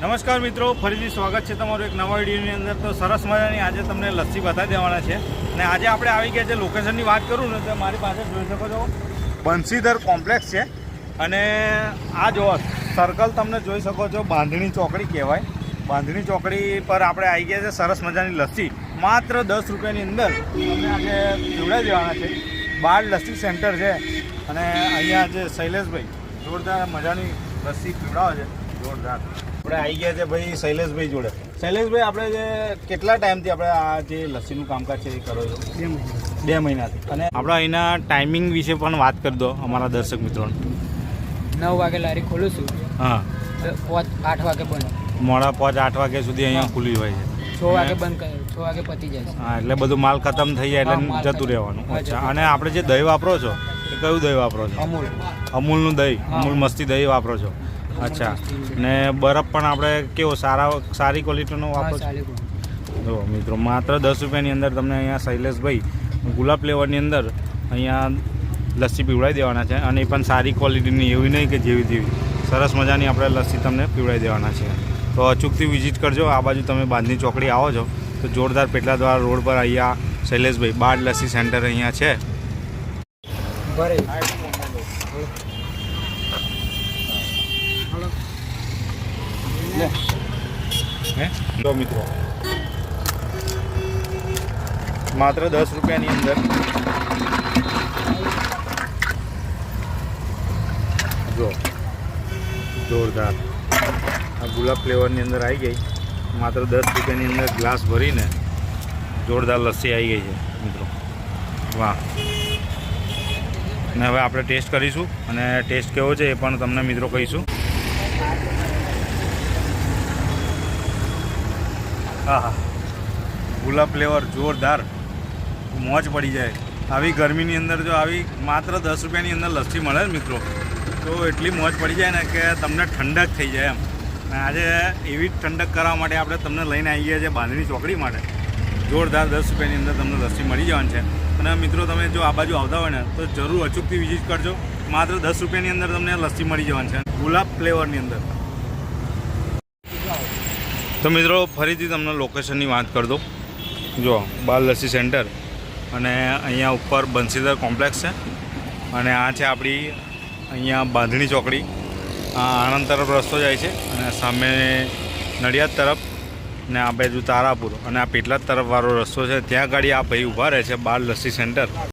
નમસ્કાર મિત્રો, ફરીથી સ્વાગત છે તમારું એક નવા વિડીયોની અંદર. તો સરસ મજાની આજે તમને લસ્સી બતાવી દેવાના છે. અને આજે આપણે આવી ગયા છે લોકેશનની વાત કરું ને, તો મારી પાસે જોઈ શકો છો, બંસીધર કોમ્પ્લેક્સ છે. અને આ જો સર્કલ તમને જોઈ શકો છો, બાંધણી ચોકડી કહેવાય. બાંધણી ચોકડી પર આપણે આવી ગયા છે સરસ મજાની લસ્સી. માત્ર દસ રૂપિયાની અંદર તમને આજે પીવડાવી દેવાના છે. બાર લસ્સી સેન્ટર છે. અને અહીંયા જે શૈલેષભાઈ, જોરદાર મજાની લસ્સી પીવડાવે છે. જોરદાર. આપણે આવી ગયા છે ભાઈ શૈલેષભાઈ જોડે. શૈલેષભાઈ આપણે જે કેટલા ટાઈમથી આપણે આ જે લસ્સીનું કામકાજ છે એ કરો છો? બે મહિનાથી. અને આપણે અહીંના ટાઈમિંગ વિશે પણ વાત કરી દો અમારા દર્શક મિત્રોને. નવ વાગે લારી ખોલું છું. હા. પાંચ આઠ વાગે બંધ. મોડા પાંચ આઠ વાગ્યા સુધી અહીંયા ખુલ્લી હોય છે. છ વાગે બંધ કરે છ વાગે પતી જાય હા એટલે બધું માલ ખતમ થઈ જાય એટલે જતું રહેવાનું. અચ્છા. અને આપણે જે દહીં વાપરો છો એ કયું દહીં વાપરો છો? અમૂલ. અમૂલનું દહીં. અમૂલ મસ્તી દહીં વાપરો છો. અચ્છા. ને બરફ પણ આપણે કેવો સારા સારી ક્વોલિટીનો વાપરો જો મિત્રો માત્ર દસ રૂપિયાની અંદર તમને અહીંયા શૈલેષભાઈ ગુલાબ ફ્લેવરની અંદર અહીંયા લસ્સી પીવડાવી દેવાના છે અને એ પણ સારી ક્વોલિટીની એવી નહીં કે જેવી તેવી. સરસ મજાની આપણે લસ્સી તમને પીવડાવી દેવાના છે. તો અચૂકથી વિઝિટ કરજો. આ બાજુ તમે બાંધની ચોકડી આવો છો. તો જોરદાર પેટલા દ્વારા રોડ પર અહીંયા શૈલેષભાઈ બાર લસ્સી સેન્ટર અહીંયા છે. જો મિત્રો. માત્ર દસ રૂપિયાની અંદર. જો, જોરદાર. આ ગુલાબ ફ્લેવરની અંદર આવી ગઈ. માત્ર દસ રૂપિયાની અંદર ગ્લાસ ભરીને જોરદાર લસ્સી આવી ગઈ છે, મિત્રો. વાહ. અને હવે આપણે ટેસ્ટ કરીશું અને ટેસ્ટ કેવો છે એ પણ તમને મિત્રો કહીશું. હા હા ગુલાબ ફ્લેવર જોરદાર. મોજ પડી જાય. આવી ગરમીની અંદર જો આવી માત્ર દસ રૂપિયાની અંદર લસ્સી મળે ને મિત્રો, તો એટલી મોજ પડી જાય ને કે તમને ઠંડક થઈ જાય એમ. અને આજે એવી જ ઠંડક કરવા માટે આપણે તમને લઈને આવી છીએ બાંધણી ચોકડી માટે. જોરદાર દસ રૂપિયાની અંદર તમને લસ્સી મળી જવાની છે. અને મિત્રો, તમે જો આ બાજુ આવતા હોય ને, તો જરૂર અચૂકથી વિઝિટ કરજો. માત્ર દસ રૂપિયાની અંદર તમને લસ્સી મળી જવાની છે. ગુલાબ ફ્લેવરની અંદર. તો મિત્રો, ફરીથી તમને લોકેશનની વાત કરી દઉં. જો બાલ લસ્સી સેન્ટર અને અહીંયા ઉપર બંસીધર કોમ્પ્લેક્સ છે. અને આ છે આપણી અહીંયા બાંધણી ચોકડી. આ આણંદ તરફ રસ્તો જાય છે અને સામે નડિયાદ તરફ ને આ બાજુ તારાપુર અને આ પેટલાદ તરફવાળો રસ્તો છે. ત્યાં ગાડી આ ભાઈ ઊભા રહે છે બાલ લસ્સી સેન્ટર